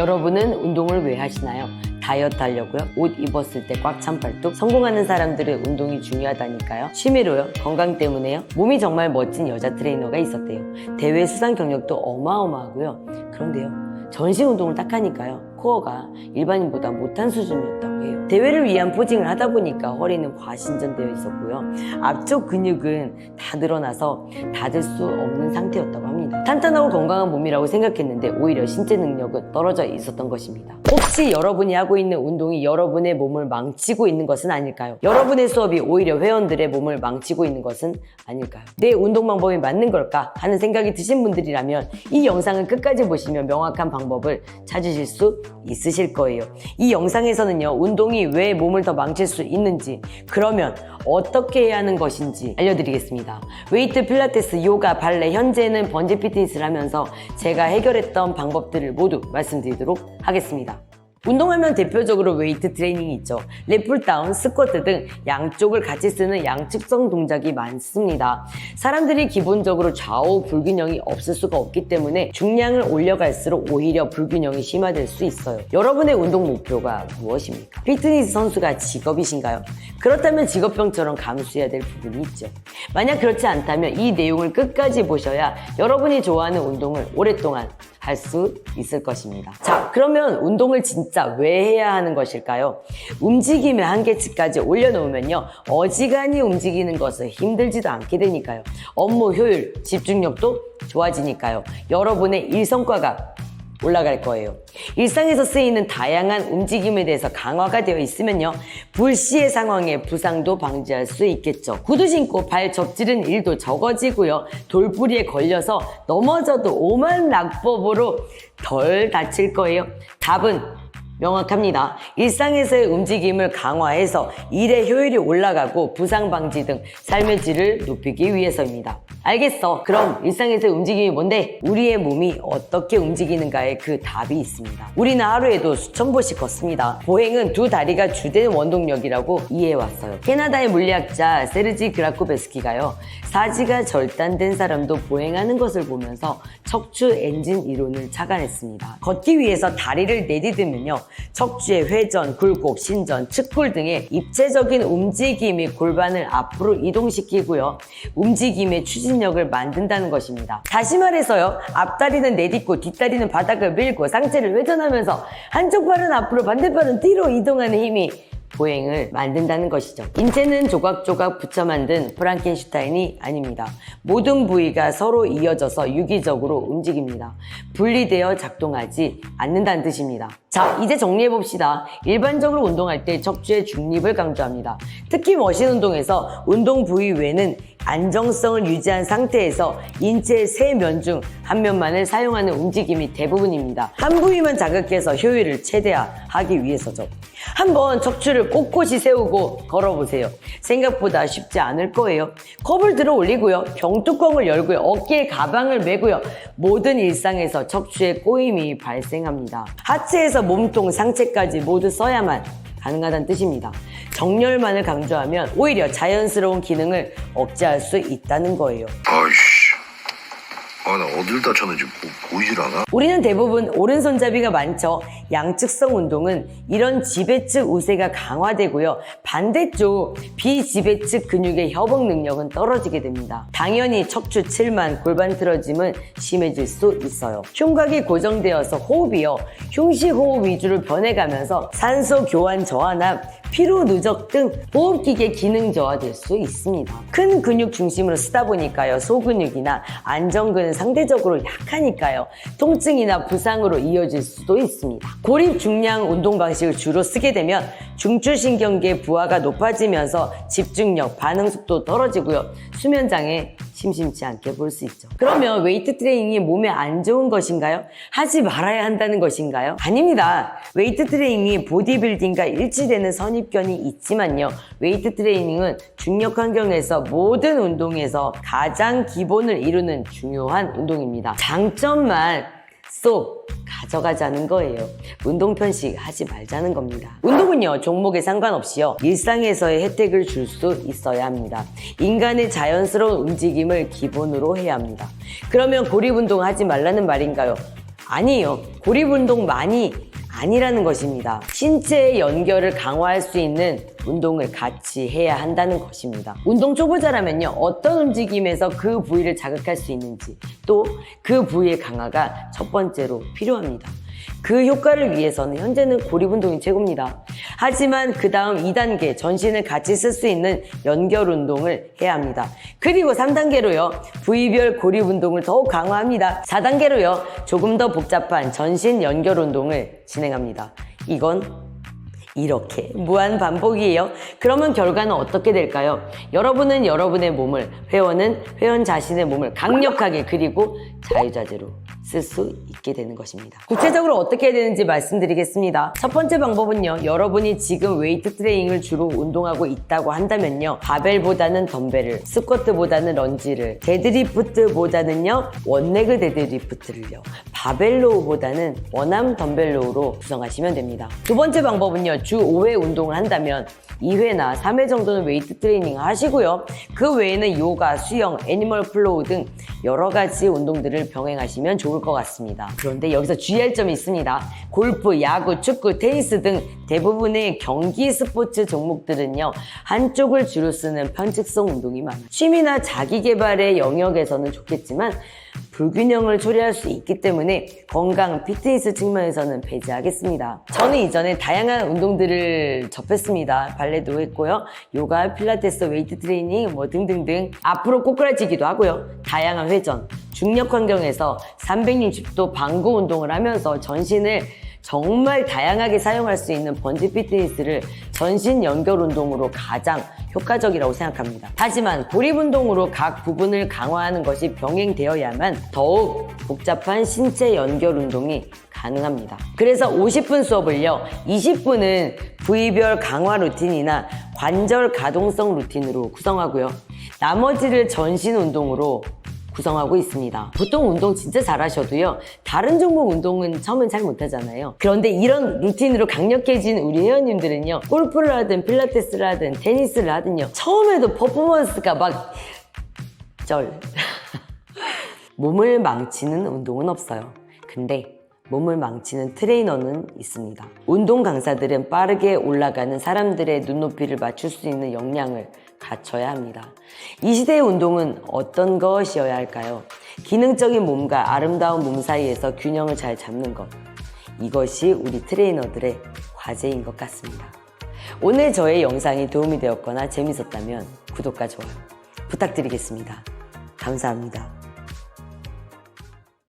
여러분은 운동을 왜 하시나요? 다이어트 하려고요? 옷 입었을 때 꽉 찬 팔뚝? 성공하는 사람들은 운동이 중요하다니까요. 취미로요? 건강 때문에요? 몸이 정말 멋진 여자 트레이너가 있었대요. 대회 수상 경력도 어마어마하고요. 그런데요. 전신 운동을 딱 하니까요. 코어가 일반인보다 못한 수준이었다 고 해요. 대회를 위한 포징을 하다 보니까 허리는 과신전되어 있었고요. 앞쪽 근육은 다 늘어나서 닫을 수 없는 상태였다고 합니다. 탄탄하고 건강한 몸이라고 생각했는데 오히려 신체 능력은 떨어져 있었던 것입니다. 혹시 여러분이 하고 있는 운동이 여러분의 몸을 망치고 있는 것은 아닐까요? 여러분의 수업이 오히려 회원들의 몸을 망치고 있는 것은 아닐까요? 내 운동 방법이 맞는 걸까 하는 생각이 드신 분들이라면 이 영상을 끝까지 보시면 명확한 방법을 찾으실 수 있으실 거예요. 이 영상에서는요, 운동이 왜 몸을 더 망칠 수 있는지, 그러면 어떻게 해야 하는 것인지 알려드리겠습니다. 웨이트, 필라테스, 요가, 발레, 현재는 번지 피트니스를 하면서 제가 해결했던 방법들을 모두 말씀드리도록 하겠습니다. 운동하면 대표적으로 웨이트 트레이닝이 있죠. 랩풀다운, 스쿼트 등 양쪽을 같이 쓰는 양측성 동작이 많습니다. 사람들이 기본적으로 좌우 불균형이 없을 수가 없기 때문에 중량을 올려갈수록 오히려 불균형이 심화될 수 있어요. 여러분의 운동 목표가 무엇입니까? 피트니스 선수가 직업이신가요? 그렇다면 직업병처럼 감수해야 될 부분이 있죠. 만약 그렇지 않다면 이 내용을 끝까지 보셔야 여러분이 좋아하는 운동을 오랫동안 할 수 있을 것입니다. 자, 그러면 운동을 진짜 왜 해야 하는 것일까요? 움직임의 한계치까지 올려놓으면요. 어지간히 움직이는 것은 힘들지도 않게 되니까요. 업무 효율, 집중력도 좋아지니까요. 여러분의 일 성과가 올라갈 거예요. 일상에서 쓰이는 다양한 움직임에 대해서 강화가 되어 있으면요. 불시의 상황에 부상도 방지할 수 있겠죠. 구두 신고 발 접지른 일도 적어지고요. 돌부리에 걸려서 넘어져도 오만 낙법으로 덜 다칠 거예요. 답은 명확합니다. 일상에서의 움직임을 강화해서 일의 효율이 올라가고 부상 방지 등 삶의 질을 높이기 위해서입니다. 알겠어. 그럼 일상에서의 움직임이 뭔데? 우리의 몸이 어떻게 움직이는가에 그 답이 있습니다. 우리는 하루에도 수천 보씩 걷습니다. 보행은 두 다리가 주된 원동력이라고 이해해왔어요. 캐나다의 물리학자 세르지 그라코베스키가요. 사지가 절단된 사람도 보행하는 것을 보면서 척추 엔진 이론을 착안했습니다. 걷기 위해서 다리를 내디디면요. 척추의 회전, 굴곡, 신전, 측골 등의 입체적인 움직임이 골반을 앞으로 이동시키고요. 움직임의 추진 력을 만든다는 것입니다. 다시 말해서요. 앞다리는 내딛고 뒷다리는 바닥을 밀고 상체를 회전하면서 한쪽 발은 앞으로 반대발은 뒤로 이동하는 힘이 보행을 만든다는 것이죠. 인체는 조각조각 붙여 만든 프랑켄슈타인이 아닙니다. 모든 부위가 서로 이어져서 유기적으로 움직입니다. 분리되어 작동하지 않는다는 뜻입니다. 자, 이제 정리해 봅시다. 일반적으로 운동할 때 척추의 중립을 강조합니다. 특히 머신 운동에서 운동 부위 외는 안정성을 유지한 상태에서 인체의 세 면 중 한 면만을 사용하는 움직임이 대부분입니다. 한 부위만 자극해서 효율을 최대화하기 위해서죠. 한번 척추를 꼿꼿이 세우고 걸어보세요. 생각보다 쉽지 않을 거예요. 컵을 들어 올리고요. 병뚜껑을 열고요. 어깨에 가방을 메고요. 모든 일상에서 척추에 꼬임이 발생합니다. 하체에서 몸통, 상체까지 모두 써야만 가능하다는 뜻입니다. 정렬만을 강조하면 오히려 자연스러운 기능을 억제할 수 있다는 거예요. 아이씨. 아, 나 어딜 다쳤는지 보, 보이질 않아? 우리는 대부분 오른손잡이가 많죠. 양측성 운동은 이런 지배측 우세가 강화되고요. 반대쪽 비지배측 근육의 협응 능력은 떨어지게 됩니다. 당연히 척추 칠만 골반 틀어짐은 심해질 수 있어요. 흉곽이 고정되어서 호흡이요. 흉식 호흡 위주로 변해가면서 산소 교환 저하나 피로 누적 등 호흡기계 기능 저하될 수 있습니다. 큰 근육 중심으로 쓰다 보니까요. 소근육이나 안정근은 상대적으로 약하니까요. 통증이나 부상으로 이어질 수도 있습니다. 고립 중량 운동 방식을 주로 쓰게 되면 중추신경계 부하가 높아지면서 집중력, 반응 속도 떨어지고요. 수면 장애 심심치 않게 볼 수 있죠. 그러면 웨이트 트레이닝이 몸에 안 좋은 것인가요? 하지 말아야 한다는 것인가요? 아닙니다. 웨이트 트레이닝이 보디빌딩과 일치되는 선입견이 있지만요. 웨이트 트레이닝은 중력 환경에서 모든 운동에서 가장 기본을 이루는 중요한 운동입니다. 장점만 쏙 가져가자는 거예요. 운동 편식 하지 말자는 겁니다. 운동은요, 종목에 상관없이요, 일상에서의 혜택을 줄 수 있어야 합니다. 인간의 자연스러운 움직임을 기본으로 해야 합니다. 그러면 고립 운동 하지 말라는 말인가요? 아니에요. 고립 운동만이 아니라는 것입니다. 신체의 연결을 강화할 수 있는 운동을 같이 해야 한다는 것입니다. 운동 초보자라면요, 어떤 움직임에서 그 부위를 자극할 수 있는지, 또 그 부위의 강화가 첫 번째로 필요합니다. 그 효과를 위해서는 현재는 고립운동이 최고입니다. 하지만 그 다음 2단계 전신을 같이 쓸 수 있는 연결 운동을 해야 합니다. 그리고 3단계로요, 부위별 고립 운동을 더욱 강화합니다. 4단계로요, 조금 더 복잡한 전신 연결 운동을 진행합니다. 이건 이렇게 무한 반복이에요. 그러면 결과는 어떻게 될까요? 여러분은 여러분의 몸을, 회원은 회원 자신의 몸을 강력하게 그리고 자유자재로 쓸 수 있게 되는 것입니다. 구체적으로 어떻게 해야 되는지 말씀드리겠습니다. 첫 번째 방법은요. 여러분이 지금 웨이트 트레이닝을 주로 운동하고 있다고 한다면요. 바벨보다는 덤벨을, 스쿼트보다는 런지를, 데드리프트보다는요. 원레그 데드리프트를요. 바벨로우보다는 원암 덤벨로우로 구성하시면 됩니다. 두 번째 방법은요. 주 5회 운동을 한다면 2회나 3회 정도는 웨이트 트레이닝 하시고요. 그 외에는 요가, 수영, 애니멀 플로우 등 여러 가지 운동들을 병행하시면 좋을 것 같습니다. 그런데 여기서 주의할 점이 있습니다. 골프, 야구, 축구, 테니스 등 대부분의 경기 스포츠 종목들은요. 한쪽을 주로 쓰는 편측성 운동이 많아요. 취미나 자기 개발의 영역에서는 좋겠지만 불균형을 초래할 수 있기 때문에 건강, 피트니스 측면에서는 배제하겠습니다. 저는 이전에 다양한 운동들을 접했습니다. 발레도 했고요. 요가, 필라테스, 웨이트 트레이닝 뭐 등등등. 앞으로 꼬꾸라지기도 하고요. 다양한 회전, 중력 환경에서 360도 방구 운동을 하면서 전신을 정말 다양하게 사용할 수 있는 번지 피트니스를 전신 연결 운동으로 가장 효과적이라고 생각합니다. 하지만 고립 운동으로 각 부분을 강화하는 것이 병행되어야만 더욱 복잡한 신체 연결 운동이 가능합니다. 그래서 50분 수업을요, 20분은 부위별 강화 루틴이나 관절 가동성 루틴으로 구성하고요. 나머지를 전신 운동으로 구성하고 있습니다. 보통 운동 진짜 잘하셔도요. 다른 종목 운동은 처음엔 잘 못하잖아요. 그런데 이런 루틴으로 강력해진 우리 회원님들은요. 골프를 하든 필라테스를 하든 테니스를 하든요. 처음에도 퍼포먼스가 막 쩔. 몸을 망치는 운동은 없어요. 근데 몸을 망치는 트레이너는 있습니다. 운동 강사들은 빠르게 올라가는 사람들의 눈높이를 맞출 수 있는 역량을 갖춰야 합니다. 이 시대의 운동은 어떤 것이어야 할까요? 기능적인 몸과 아름다운 몸 사이에서 균형을 잘 잡는 것. 이것이 우리 트레이너들의 과제인 것 같습니다. 오늘 저의 영상이 도움이 되었거나 재밌었다면 구독과 좋아요 부탁드리겠습니다. 감사합니다.